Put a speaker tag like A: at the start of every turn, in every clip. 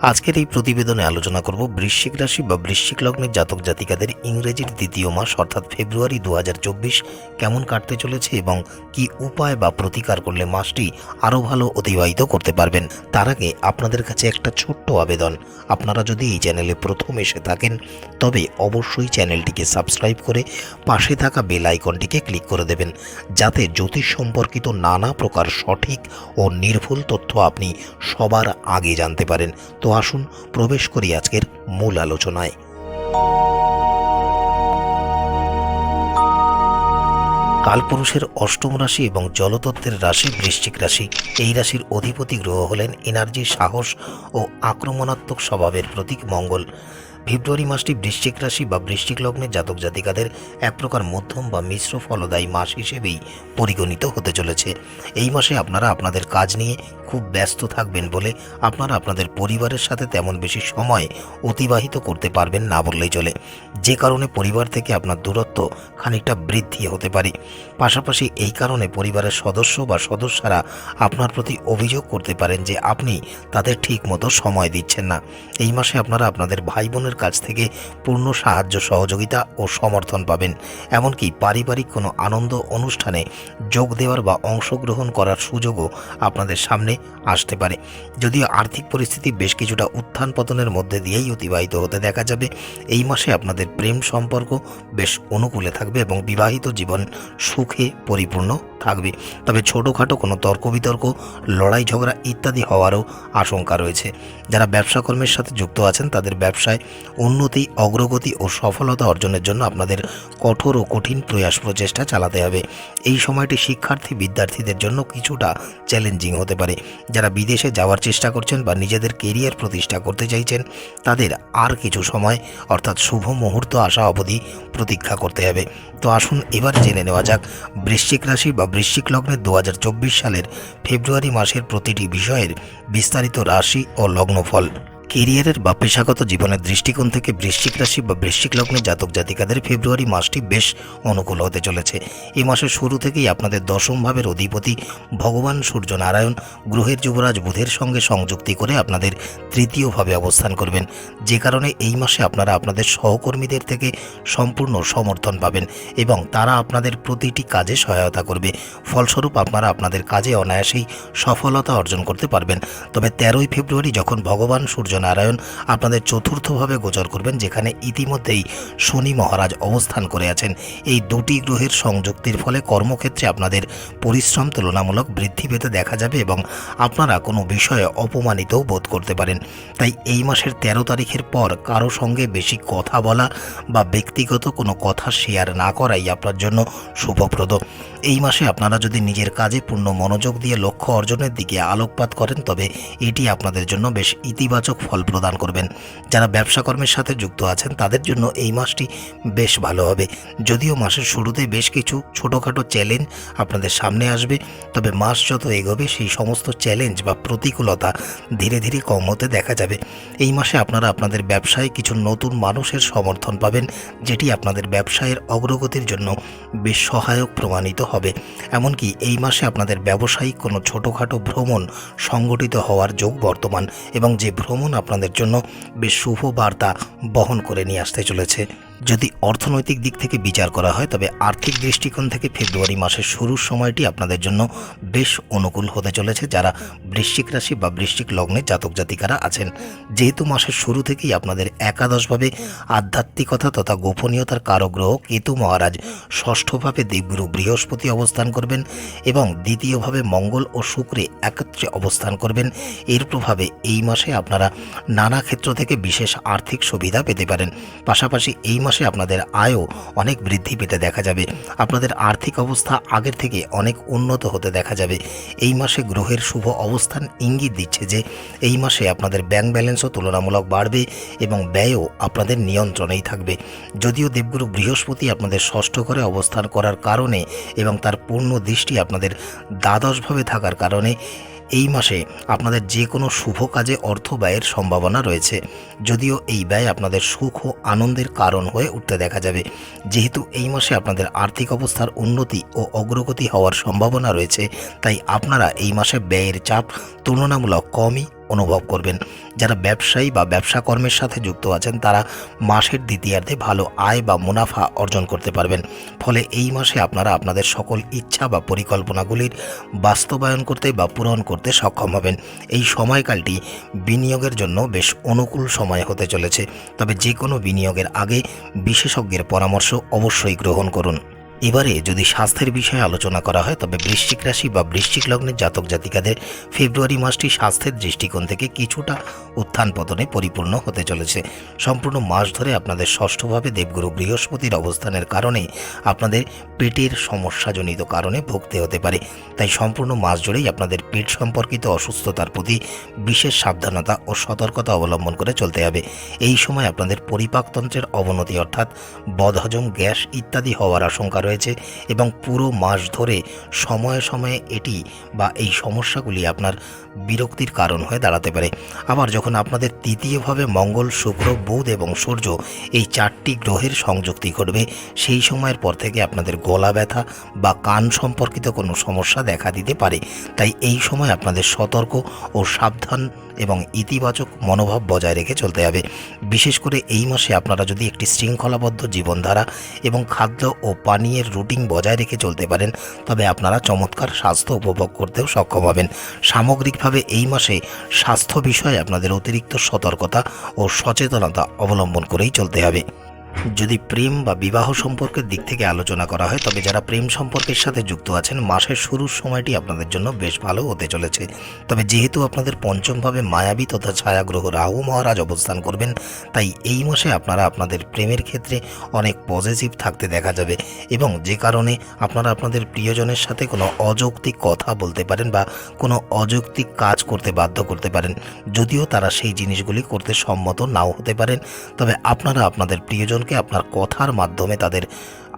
A: আজকের এই প্রতিবেদনে আলোচনা করব বৃশ্চিক রাশি বা বৃশ্চিক লগ্নের জাতক জাতিকাদের ইংরেজির দ্বিতীয় মাস, অর্থাৎ ফেব্রুয়ারি দু হাজার চব্বিশ কেমন কাটতে চলেছে এবং কি উপায় বা প্রতিকার করলে মাসটি আরও ভালো অতিবাহিত করতে পারবেন, তার আগে আপনাদের কাছে একটা ছোট্ট আবেদন। আপনারা যদি এই চ্যানেলে প্রথম এসে থাকেন, তবে অবশ্যই চ্যানেলটিকে সাবস্ক্রাইব করে পাশে থাকা বেল আইকনটিকে ক্লিক করে দেবেন, যাতে জ্যোতিষ সম্পর্কিত নানা প্রকার সঠিক ও নির্ভুল তথ্য আপনি সবার আগে জানতে পারেন। তো আসুন প্রবেশ করি আজকের মূল আলোচনায়। কালপুরুষের অষ্টম রাশি এবং জলতত্ত্বের রাশি বৃশ্চিক রাশি, এই রাশির অধিপতি গ্রহ হলেন এনার্জি, সাহস ও আক্রমণাত্মক স্বভাবের প্রতীক মঙ্গল। ফেব্রুয়ারি মাসটি বৃশ্চিক রাশি বা বৃশ্চিক লগ্নের জাতক জাতিকাদের এক প্রকার মধ্যম বা মিশ্র ফলদায়ী মাস হিসেবেই পরিগণিত হতে চলেছে। এই মাসে আপনারা আপনাদের কাজ নিয়ে খুব ব্যস্ত থাকবেন বলে আপনারা আপনাদের পরিবারের সাথে তেমন বেশি সময় অতিবাহিত করতে পারবেন না বললেই চলে। যে কারণে পরিবার থেকে আপনার দূরত্ব খানিকটা বৃদ্ধি হতে পারে। পাশাপাশি এই কারণে পরিবারের সদস্য বা সদস্যরা আপনার প্রতি অভিযোগ করতে পারেন যে আপনি তাদের ঠিক মতো সময় দিচ্ছেন না। এই মাসে আপনারা আপনাদের ভাই বোনের কাছ থেকে পূর্ণ সাহায্য, সহযোগিতা ও সমর্থন পাবেন। এমনকি পারিবারিক কোনো আনন্দ অনুষ্ঠানে যোগ দেওয়ার বা অংশগ্রহণ করার সুযোগও আপনাদের সামনে আসতে পারে। যদিও আর্থিক পরিস্থিতি বেশ কিছুটা উত্থান পতনের মধ্যে দিয়েই অতিবাহিত হতে দেখা যাবে, এই মাসে আপনাদের প্রেম সম্পর্ক বেশ অনুকূলে থাকবে এবং বিবাহিত জীবন সুখে পরিপূর্ণ থাকবে। তবে ছোটোখাটো কোনো তর্ক বিতর্ক, লড়াই ঝগড়া ইত্যাদি হওয়ারও আশঙ্কা রয়েছে। যারা ব্যবসা কর্মের সাথে যুক্ত আছেন, তাদের ব্যবসায় উন্নতি, অগ্রগতি ও সফলতা অর্জনের জন্য আপনাদের কঠোর ও কঠিন প্রয়াস প্রচেষ্টা চালাতে হবে। এই সময়টি শিক্ষার্থী, বিদ্যার্থীদের জন্য কিছুটা চ্যালেঞ্জিং হতে পারে। যারা বিদেশে যাওয়ার চেষ্টা করছেন বা নিজেদের কেরিয়ার প্রতিষ্ঠা করতে চাইছেন, তাদের আর কিছু সময়, অর্থাৎ শুভ মুহূর্ত আসা অবধি প্রতীক্ষা করতে হবে। তো আসুন এবার জেনে নেওয়া যাক, বৃশ্চিক রাশি বা বৃশ্চিক লগ্নের দু হাজার চব্বিশ সালের ফেব্রুয়ারি মাসের প্রতিটি বিষয়ের বিস্তারিত রাশি ও লগ্নফল। কেরিয়ারের বা পেশাগত জীবনের দৃষ্টিকোণ থেকে বৃশ্চিক রাশি বা বৃশ্চিক লগ্নে জাতক জাতিকাদের ফেব্রুয়ারি মাসটি বেশ অনুকূল হতে চলেছে। এই মাসের শুরু থেকেই আপনাদের দশম ভাবের অধিপতি ভগবান সূর্য নারায়ণ গ্রহের যুবরাজ বুধের সঙ্গে সংযুক্তি করে আপনাদের তৃতীয়ভাবে অবস্থান করবেন। যে কারণে এই মাসে আপনারা আপনাদের সহকর্মীদের থেকে সম্পূর্ণ সমর্থন পাবেন এবং তারা আপনাদের প্রতিটি কাজে সহায়তা করবে। ফলস্বরূপ আপনারা আপনাদের কাজে অনায়াসেই সফলতা অর্জন করতে পারবেন। তবে তেরোই ফেব্রুয়ারি যখন ভগবান সূর্য নারায়ণ আপনাদের চতুর্থভাবে গোচর করবেন, যেখানে ইতিমধ্যেই শনি মহারাজ অবস্থান করে আছেন। এই দুটি গ্রহের সংযুক্তির ফলে কর্মক্ষেত্রে আপনাদের পরিশ্রম তুলনামূলক বৃদ্ধি পেতে দেখা যাবে এবং আপনারা কোনো বিষয়ে অপমানিতও বোধ করতে পারেন। তাই এই মাসের তেরো তারিখের পর কারও সঙ্গে বেশি কথা বলা বা ব্যক্তিগত কোনো কথা শেয়ার না করাই আপনার জন্য শুভপ্রদ। এই মাসে আপনারা যদি নিজের কাজে পূর্ণ মনোযোগ দিয়ে লক্ষ্য অর্জনের দিকে আলোকপাত করেন, তবে এটি আপনাদের জন্য বেশ ইতিবাচক ফল প্রদান করবেন। যারা ব্যবসা কর্মের সাথে যুক্ত আছেন, তাদের জন্য এই মাসটি বেশ ভালো হবে। যদিও মাসের শুরুতে বেশ কিছু ছোটোখাটো চ্যালেঞ্জ আপনাদের সামনে আসবে, তবে মাস যত এগোবে, সেই সমস্ত চ্যালেঞ্জ বা প্রতিকূলতা ধীরে ধীরে কম হতে দেখা যাবে। এই মাসে আপনারা আপনাদের ব্যবসায় কিছু নতুন মানুষের সমর্থন পাবেন, যেটি আপনাদের ব্যবসায়ের অগ্রগতির জন্য বেশ সহায়ক প্রমাণিত হবে। এমনকি এই মাসে আপনাদের ব্যবসায়িক কোনো ছোটোখাটো ভ্রমণ সংগঠিত হওয়ার যোগ বর্তমান, এবং যে ভ্রমণ আপনাদের জন্য বেশ শুভ বার্তা বহন করে নিয়ে আসতে চলেছে। যদি অর্থনৈতিক দিক থেকে বিচার করা হয়, তবে আর্থিক দৃষ্টিকোণ থেকে ফেব্রুয়ারি মাসের শুরুর সময়টি আপনাদের জন্য বেশ অনুকূল হতে চলেছে, যারা বৃশ্চিক রাশি বা বৃশ্চিক লগ্নে জাতক জাতিকারা আছেন। যেহেতু মাসের শুরু থেকেই আপনাদের একাদশভাবে আধ্যাত্মিকতা তথা গোপনীয়তার কারগ্রহ কেতু মহারাজ ষষ্ঠভাবে দেবগুরু বৃহস্পতি অবস্থান করবেন এবং দ্বিতীয়ভাবে মঙ্গল ও শুক্রে একত্রে অবস্থান করবেন। এর প্রভাবে এই মাসে আপনারা নানা ক্ষেত্র থেকে বিশেষ আর্থিক সুবিধা পেতে পারেন। পাশাপাশি এই মাসে আপনাদের আয়ও অনেক বৃদ্ধি পেতে দেখা যাবে। আপনাদের আর্থিক অবস্থা আগের থেকে অনেক উন্নত হতে দেখা যাবে। এই মাসে গ্রহের শুভ অবস্থান ইঙ্গিত দিচ্ছে যে, এই মাসে আপনাদের ব্যাংক ব্যালেন্সও তুলনামূলক বাড়বে এবং ব্যয়ও আপনাদের নিয়ন্ত্রণেই থাকবে। যদিও দেবগুরু বৃহস্পতি আপনাদের ষষ্ঠ ঘরে অবস্থান করার কারণে এবং তার পূর্ণ দৃষ্টি আপনাদের দ্বাদশভাবে থাকার কারণে এই মাসে আপনাদের যে কোনো শুভ কাজে অর্থ ব্যয়ের সম্ভাবনা রয়েছে। যদিও এই ব্যয় আপনাদের সুখ ও আনন্দের কারণ হয়ে উঠতে দেখা যাবে। যেহেতু এই মাসে আপনাদের আর্থিক অবস্থার উন্নতি ও অগ্রগতি হওয়ার সম্ভাবনা রয়েছে, তাই আপনারা এই মাসে ব্যয়ের চাপ তুলনামূলক কমই অনুভব করবেন। যারা ব্যবসায়ী বা ব্যবসা কর্মের সাথে যুক্ত আছেন, তারা মাসের দ্বিতীয়ার্ধে ভালো আয় বা মুনাফা অর্জন করতে পারবেন। ফলে এই মাসে আপনারা আপনাদের সকল ইচ্ছা বা পরিকল্পনাগুলির বাস্তবায়ন করতে বা পূরণ করতে সক্ষম হবেন। এই সময়কালটি বিনিয়োগের জন্য বেশ অনুকূল সময় হতে চলেছে। তবে যে কোনো বিনিয়োগের আগে বিশেষজ্ঞের পরামর্শ অবশ্যই গ্রহণ করুন। এবারে যদি স্বাস্থ্যের বিষয়ে আলোচনা করা হয়, তবে বৃশ্চিক রাশি বা বৃশ্চিক লগ্নের জাতক জাতিকাদের ফেব্রুয়ারি মাসটি স্বাস্থ্যের দৃষ্টিকোণ থেকে কিছুটা উত্থান পতনে পরিপূর্ণ হতে চলেছে। সম্পূর্ণ মাস ধরে আপনাদের ষষ্ঠভাবে দেবগুরু বৃহস্পতির অবস্থানের কারণে আপনাদের পেটের সমস্যাজনিত কারণে ভুগতে হতে পারে। তাই সম্পূর্ণ মাস জুড়েই আপনাদের পেট সম্পর্কিত অসুস্থতার প্রতি বিশেষ সাবধানতা ও সতর্কতা অবলম্বন করে চলতে হবে। এই সময় আপনাদের পরিপাকতন্ত্রের অবনতি, অর্থাৎ বদহজম, গ্যাস ইত্যাদি হওয়ার আশঙ্কা রয়েছে এবং পুরো মাস ধরে সময়ে সময়ে এটি বা এই সমস্যাগুলি আপনার বিরক্তির কারণ হয়ে দাঁড়াতে পারে। আবার যখন আপনাদের তৃতীয়ভাবে মঙ্গল, শুক্র, বুধ এবং সূর্য এই চারটি গ্রহের সংযুক্তি ঘটবে, সেই সময়ের পর থেকে আপনাদের গলা ব্যথা বা কান সম্পর্কিত কোনো সমস্যা দেখা দিতে পারে। তাই এই সময় আপনাদের সতর্ক ও সাবধান এবং ইতিবাচক মনোভাব বজায় রেখে চলতে হবে। বিশেষ করে এই মাসে আপনারা যদি একটি শৃঙ্খলাবদ্ধ জীবনধারা এবং খাদ্য ও পানীয়ের রুটিন বজায় রেখে চলতে পারেন, তবে আপনারা চমৎকার স্বাস্থ্য উপভোগ করতেও সক্ষম হবেন। সামগ্রিকভাবে এই মাসে স্বাস্থ্য বিষয়ে আপনাদের অতিরিক্ত সতর্কতা ও সচেতনতা অবলম্বন করেই চলতে হবে। যদি প্রেম বা বিবাহ সম্পর্কের দিক থেকে আলোচনা করা হয়, তবে যারা প্রেম সম্পর্কের সাথে যুক্ত আছেন, মাসের শুরুর সময়টি আপনাদের জন্য বেশ ভালো হতে চলেছে। তবে যেহেতু আপনাদের পঞ্চমভাবে মায়াবী তথা ছায়াগ্রহ রাহু মহারাজ অবস্থান করবেন, তাই এই মাসে আপনারা আপনাদের প্রেমের ক্ষেত্রে অনেক পজিটিভ থাকতে দেখা যাবে এবং যে কারণে আপনারা আপনাদের প্রিয়জনের সাথে কোনো অযৌক্তিক কথা বলতে পারেন বা কোনো অযৌক্তিক কাজ করতে বাধ্য করতে পারেন। যদিও তারা সেই জিনিসগুলি করতে সম্মত নাও হতে পারেন, তবে আপনারা আপনাদের প্রিয়জনকে আপনার কথার মাধ্যমে তাদের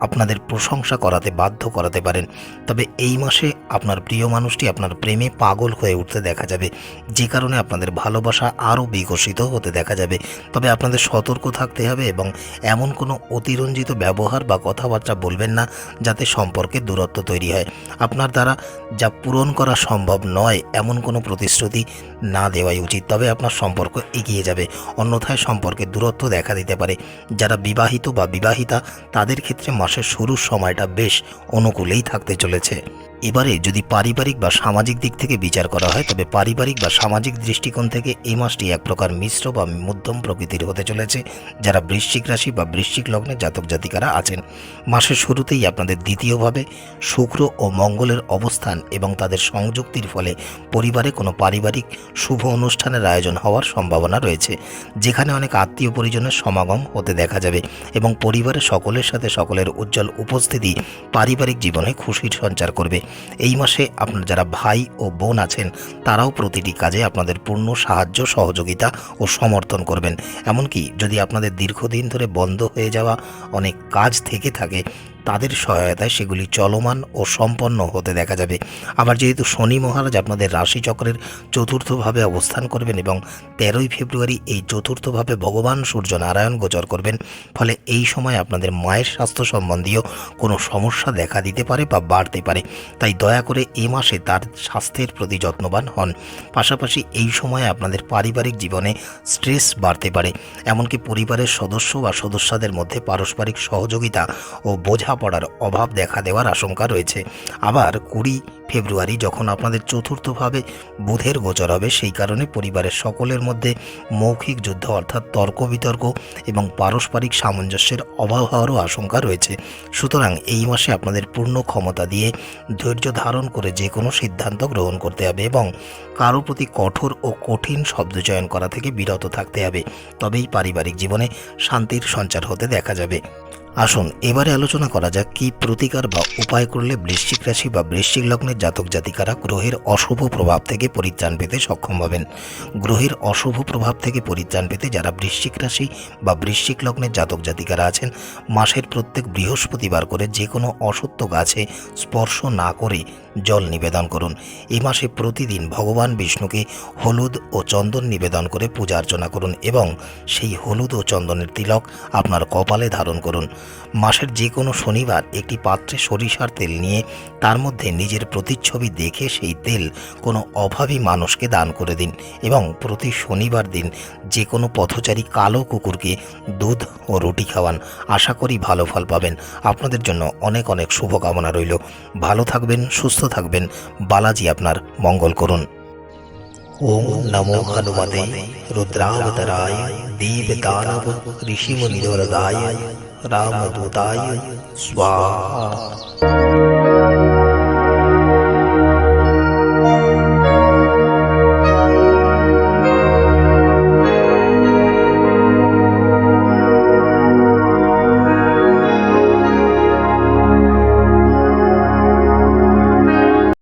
A: আপনাদের প্রশংসা করাতে বাধ্য করাতে পারেন। তবে এই মাসে আপনার প্রিয় মানুষটি আপনার প্রেমে পাগল হয়ে উঠতে দেখা যাবে। যে কারণে আপনাদের ভালোবাসা আরও বিকশিত হতে দেখা যাবে। তবে আপনাদের সতর্ক থাকতে হবে এবং এমন কোনো অতিরঞ্জিত ব্যবহার বা কথাবার্তা বলবেন না, যাতে সম্পর্কে দূরত্ব তৈরি হয়। আপনার দ্বারা যা পূরণ করা সম্ভব নয়, এমন কোনো প্রতিশ্রুতি না দেওয়াই উচিত। তবে আপনার সম্পর্ক এগিয়ে যাবে। অন্যথায় সম্পর্কে দূরত্ব দেখা দিতে পারে। যারা বিবাহিত বা বিবাহিতা, তাদের ক্ষেত্রে মাসের শুরুর সময়টা বেশ অনুকূলেই থাকতে চলেছে। এবারে যদি পারিবারিক বা সামাজিক দিক থেকে বিচার করা হয়, তবে পারিবারিক বা সামাজিক দৃষ্টিকোণ থেকে এই মাসটি এক প্রকার মিশ্র বা মধ্যম প্রকৃতির হতে চলেছে, যারা বৃশ্চিক রাশি বা বৃশ্চিক লগ্নে জাতক জাতিকারা আছেন। মাসের শুরুতেই আপনাদের দ্বিতীয়ভাবে শুক্র ও মঙ্গলের অবস্থান এবং তাদের সংযুক্তির ফলে পরিবারে কোনো পারিবারিক শুভ অনুষ্ঠানের আয়োজন হওয়ার সম্ভাবনা রয়েছে, যেখানে অনেক আত্মীয় পরিজনের সমাগম হতে দেখা যাবে এবং পরিবারের সকলের সাথে সকলের উজ্জ্বল উপস্থিতি পারিবারিক জীবনে খুশির সঞ্চার করবে। এই মাসে আপনার যারা ভাই ও বোন আছেন, তারাও প্রতিটি কাজে আপনাদের পূর্ণ সাহায্য, সহযোগিতা ও সমর্থন করবেন। এমনকি যদি আপনাদের দীর্ঘদিন ধরে বন্ধ হয়ে যাওয়া অনেক কাজ থেকে থাকে তাদের সহায়তায় সেগুলি চলমান ও সম্পন্ন হতে দেখা যাবে। আবার যেহেতু শনি মহারাজ আপনাদের রাশিচক্রের চতুর্থভাবে অবস্থান করবেন এবং তেরোই ফেব্রুয়ারি এই চতুর্থভাবে ভগবান সূর্য নারায়ণ গোচর করবেন, ফলে এই সময় আপনাদের মায়ের স্বাস্থ্য সম্বন্ধীয় কোনো সমস্যা দেখা দিতে পারে বা বাড়তে পারে। তাই দয়া করে এ মাসে তার স্বাস্থ্যের প্রতি যত্নবান হন। পাশাপাশি এই সময়ে আপনাদের পারিবারিক জীবনে স্ট্রেস বাড়তে পারে, এমনকি পরিবারের সদস্য বা সদস্যদের মধ্যে পারস্পরিক সহযোগিতা ও বোঝাপড়ার অভাব দেখা দেওয়ার আশঙ্কা রয়েছে। আবার কুড়ি ফেব্রুয়ারি যখন আপনাদের চতুর্থভাবে বুধের গোচর হবে, সেই কারণে পরিবারের সকলের মধ্যে মৌখিক যুদ্ধ অর্থাৎ তর্ক বিতর্ক এবং পারস্পরিক সামঞ্জস্যের অভাব হওয়ারও আশঙ্কা রয়েছে। সুতরাং এই মাসে আপনাদের পূর্ণ ক্ষমতা দিয়ে ধৈর্য ধারণ করে যে কোনো সিদ্ধান্ত গ্রহণ করতে হবে এবং কারও প্রতি কঠোর ও কঠিন শব্দচয়ন করা থেকে বিরত থাকতে হবে। তবেই পারিবারিক জীবনে শান্তির সঞ্চার হতে দেখা যাবে। আসুন, এবারে আলোচনা করা যাক কি প্রতিকার বা উপায় করলে বৃশ্চিক রাশি বা বৃশ্চিক লগ্নের জাতক জাতিকারা গ্রহের অশুভ প্রভাব থেকে পরিত্রাণ পেতে সক্ষম হবেন। গ্রহের অশুভ প্রভাব থেকে পরিত্রাণ পেতে যারা বৃশ্চিক রাশি বা বৃশ্চিক লগ্নের জাতক জাতিকারা আছেন, মাসের প্রত্যেক বৃহস্পতিবার করে যে কোনো অসত্য গাছে স্পর্শ না করে জল নিবেদন করুন। এই মাসে প্রতিদিন ভগবান বিষ্ণুকে হলুদ ও চন্দন নিবেদন করে পূজা অর্চনা করুন এবং সেই হলুদ ও চন্দনের তিলক আপনার কপালে ধারণ করুন। মাসের যে কোনো শনিবার একটি পাত্রে সরিষার তেল নিয়ে তার মধ্যে নিজের প্রতিচ্ছবি দেখে সেই তেল কোনো অভাবী মানুষকে দান করে দিন এবং প্রতি শনিবার দিন যে কোনো পথচারী কালো কুকুরকে দুধ ও রুটি খাওয়ান। আশা করি ভালো ফল পাবেন। আপনাদের জন্য অনেক অনেক শুভকামনা রইল। ভালো থাকবেন, সুস্থ থাকবেন। বালাজি আপনার মঙ্গল করুন। ওম নমো হনুমতে রুদ্রাবতরায় দীপ দানব ঋষিমুনিরদায় রামদূতায় স্বাহা।